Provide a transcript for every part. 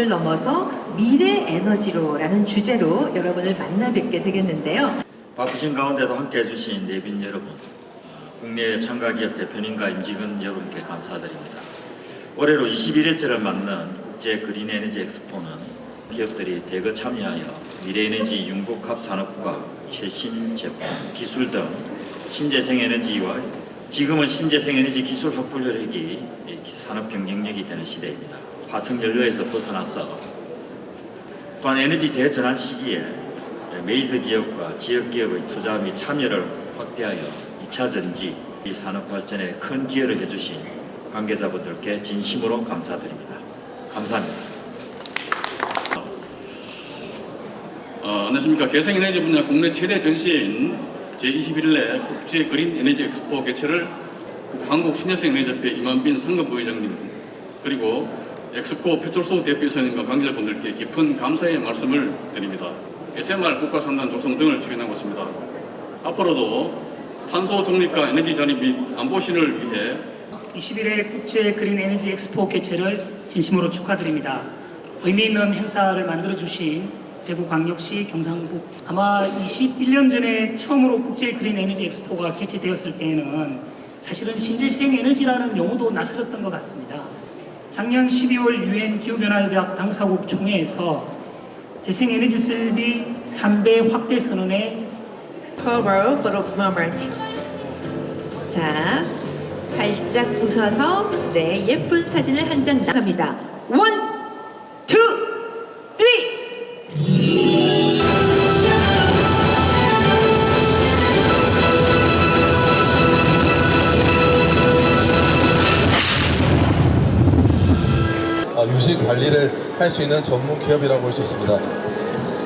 에너지를 넘어서 미래 에너지로라는 주제로 여러분을 만나 뵙게 되겠는데요. 바쁘신 가운데도 함께 해주신 내빈 여러분, 국내 참가기업 대표님과 임직원 여러분께 감사드립니다. 올해로 21회째를 맞는 국제 그린 에너지 엑스포는 기업들이 대거 참여하여 미래 에너지 융복합 산업과 최신 제품, 기술 등 신재생 에너지와 지금은 신재생 에너지 기술 확보 력이 산업 경쟁력이 되는 시대입니다. 화석 연료에서 벗어나서 또한 에너지 대전환 시기에 메이저 기업과 지역 기업의 투자 및 참여를 확대하여 2차 전지 이 산업 발전에 큰 기여를 해주신 관계자분들께 진심으로 감사드립니다. 감사합니다. 어, 안녕하십니까. 재생에너지 분야 국내 최대 전시회인 제21회 국제 그린 에너지 엑스포 개최를 한국 신재생에너지협회 이만빈 상급 부회장님 그리고 엑스코 퓨처소 대표이사님과 관계자분들께 깊은 감사의 말씀을 드립니다. SMR 국가산단 조성 등을 추진하고 있습니다. 앞으로도 탄소 중립과 에너지 자립 및 안보 신을 위해 21회 국제 그린 에너지 엑스포 개최를 진심으로 축하드립니다. 의미 있는 행사를 만들어 주신 대구광역시 경상북 아마 21년 전에 처음으로 국제 그린 에너지 엑스포가 개최되었을 때에는 사실은 신재생 에너지라는 용어도 낯설었던 것 같습니다. 작년 12월 유엔 기후변화협약 당사국 총회에서 재생에너지 설비 3배 확대 선언에 Power for Mobility. 자, 발짝 웃어서 네 예쁜 사진을 한 장 나갑니다. 할 수 있는 전문 기업이라고 볼 수 있습니다.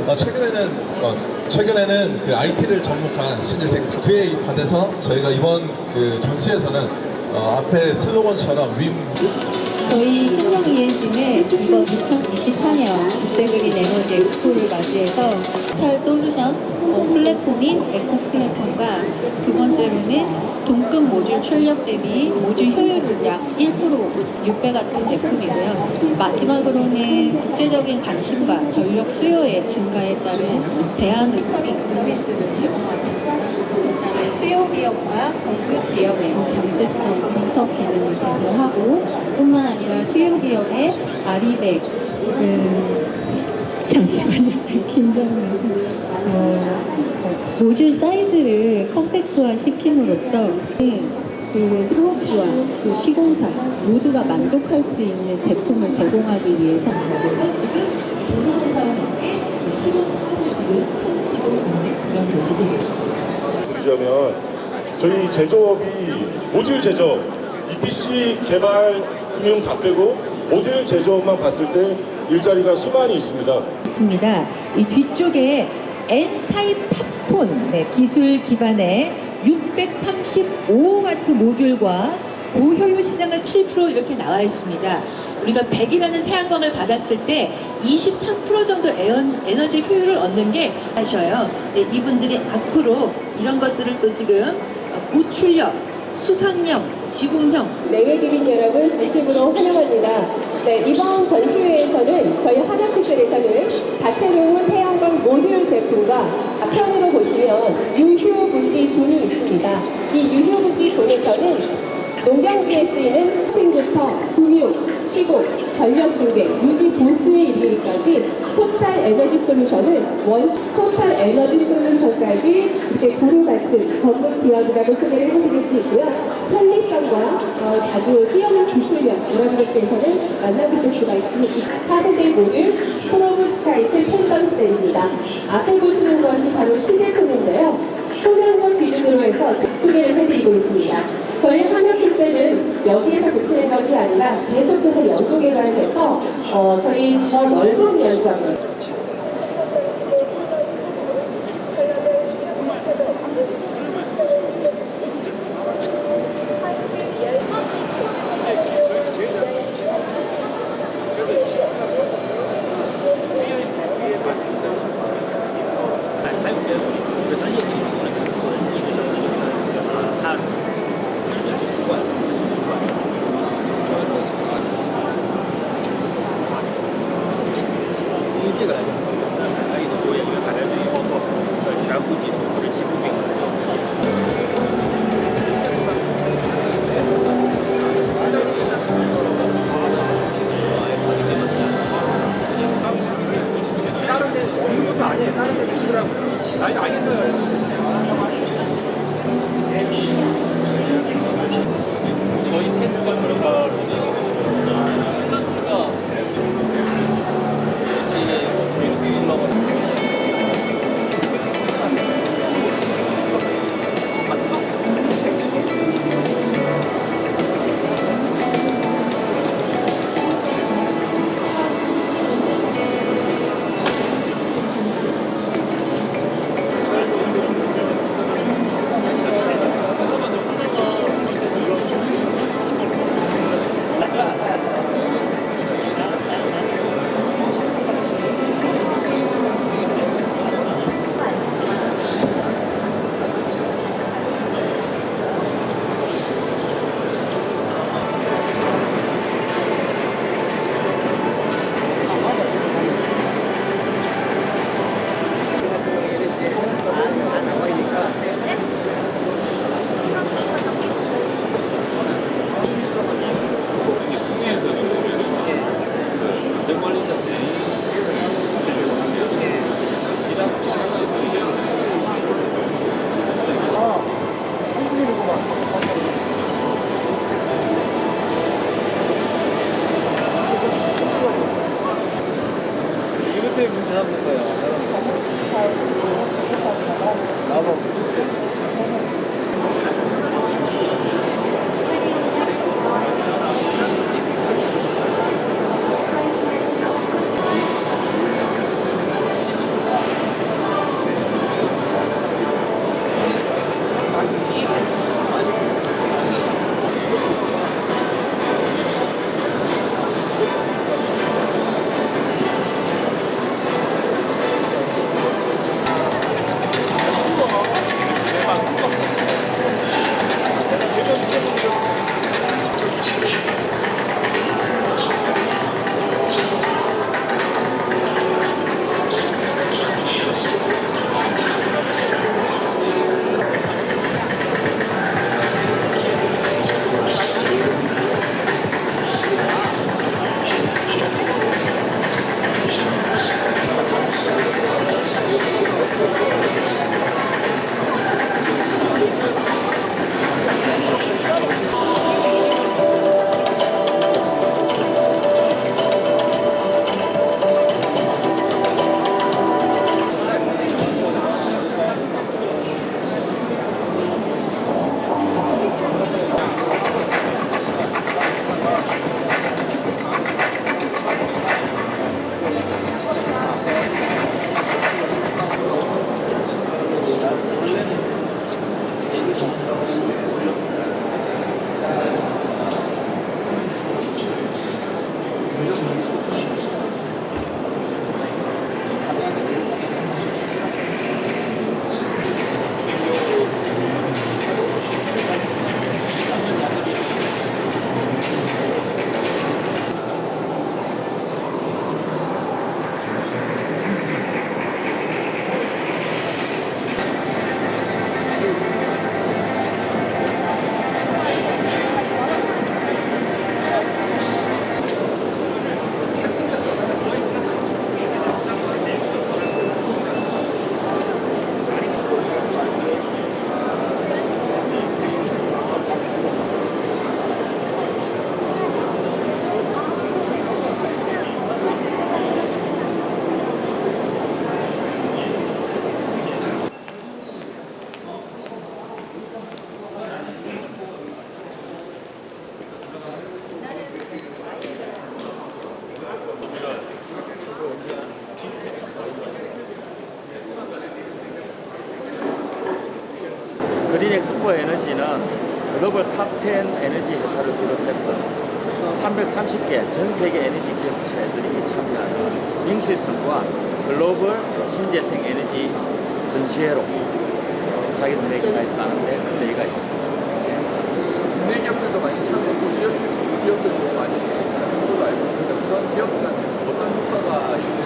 어, 최근에는 어, 최근에는 그 IT를 접목한 신재생 사- 그에 반해서 저희가 이번 그 전시에서는 어, 앞에 슬로건처럼 윈 저희 ENC는 이번 2024년 국제그린 에너지 엑스포를 맞이해서 디지털 솔루션 어, 플랫폼인 에코 플랫폼과 두 번째로는 동급 모듈 출력 대비 모듈 효율을 약 1% 6배가 차 제품이고요. 마지막으로는 국제적인 관심과 전력 수요의 증가에 따른 대안을 서비스를 그다음에 수요 기업과 공급 기업의 경제성 분석 기능을 제공하고 뿐만 아니라 수요 기업의 아리백 그 잠시만요. 긴장해서. 어, 어, 모듈 사이즈를 컴팩트화 시킴으로써 그 사업주와 그 시공사 모두가 만족할 수 있는 제품을 제공하기 위해서 보자면 저희 제조업이 모듈 제조업, EPC 개발 금융 다 빼고 모듈 제조업만 봤을 때 일자리가 수만이 있습니다. 있습니다. 이 뒤쪽에 N-타입 탑폰 네, 기술 기반의 635와트 모듈과 고효율 시장을 7% 이렇게 나와 있습니다. 우리가 100이라는 태양광을 받았을 때 23% 정도 에언, 에너지 효율을 얻는 게 하셔요. 네, 이분들이 앞으로 이런 것들을 또 지금 고출력, 수상형, 지공형 내외 기빈 여러분 진심으로 환영합니다. 네, 이번 전시회에서는 저희 한약기술에서는 다채로운 태양광 모듈 제품과 편으로 보시면 유효부지 존이 있습니다. 이 유효부지 존에서는 농경지에 쓰이는 핑부터 구육, 시공, 전력 유지 보수에 이르기까지 토탈 에너지 솔루션을 원 토탈 에너지 솔루션까지 이렇게 고루같이 전문 기업이라고 소개를 해드릴 수 있고요. 편리성과 어, 아주 뛰어난 기술력 이런 것들에서는 만나보실 수가 있습니다. 차세대 모듈 프로브 스타이트 콘던셀입니다. 앞에 보시는 것이 바로 시제품인데요. 소년적 기준으로 해서 소개를 해드리고 있습니다. 저희 한역기셀은 여기에서 그치는 것이 아니라 계속해서 연구 개발을 해서 어, 저희 더 넓은 면적을 这个来点 엑스포 에너지는 글로벌 탑10 에너지 회사를 비롯해서 330개 전 세계 에너지 기업체들이 참여하는 명실상부한 글로벌 신재생 에너지 전시회로 자기들에게 있다는 데 큰 의의가 있습니다. 국내 기업들도 많이 참여하고 지역 기업들도 많이 있습니다. 그런 기업들한테 어떤 효과가 있는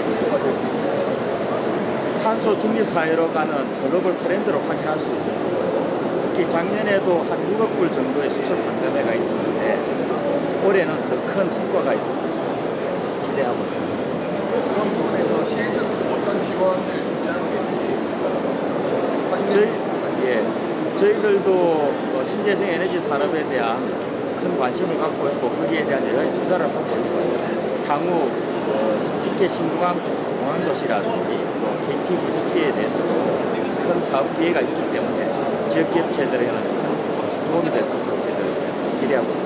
엑스포가 될 수 있을까요? 탄소 중립 사회로 가는 글로벌 트렌드로 확인할 수 거고요. 특히 작년에도 한 6억 불 정도의 수출 상담회가 있었는데 올해는 더 큰 성과가 있을 것으로 기대하고 있습니다. 그런 부분에서 시에서는 어떤 지원을 준비하고 계신지 저희, 예, 저희들도 어, 신재생 에너지 산업에 대한 큰 관심을 갖고 있고 거기에 대한 여러 가지 투자를 하고 있어요. 향후 어, 특히 신공항 공항도시라든지 또 KT 부속지에 대해서도 큰 사업 기회가 있기 때문에 지역 기업체들에게는 큰 도움이 될 것으로 저희들 기대하고 있습니다.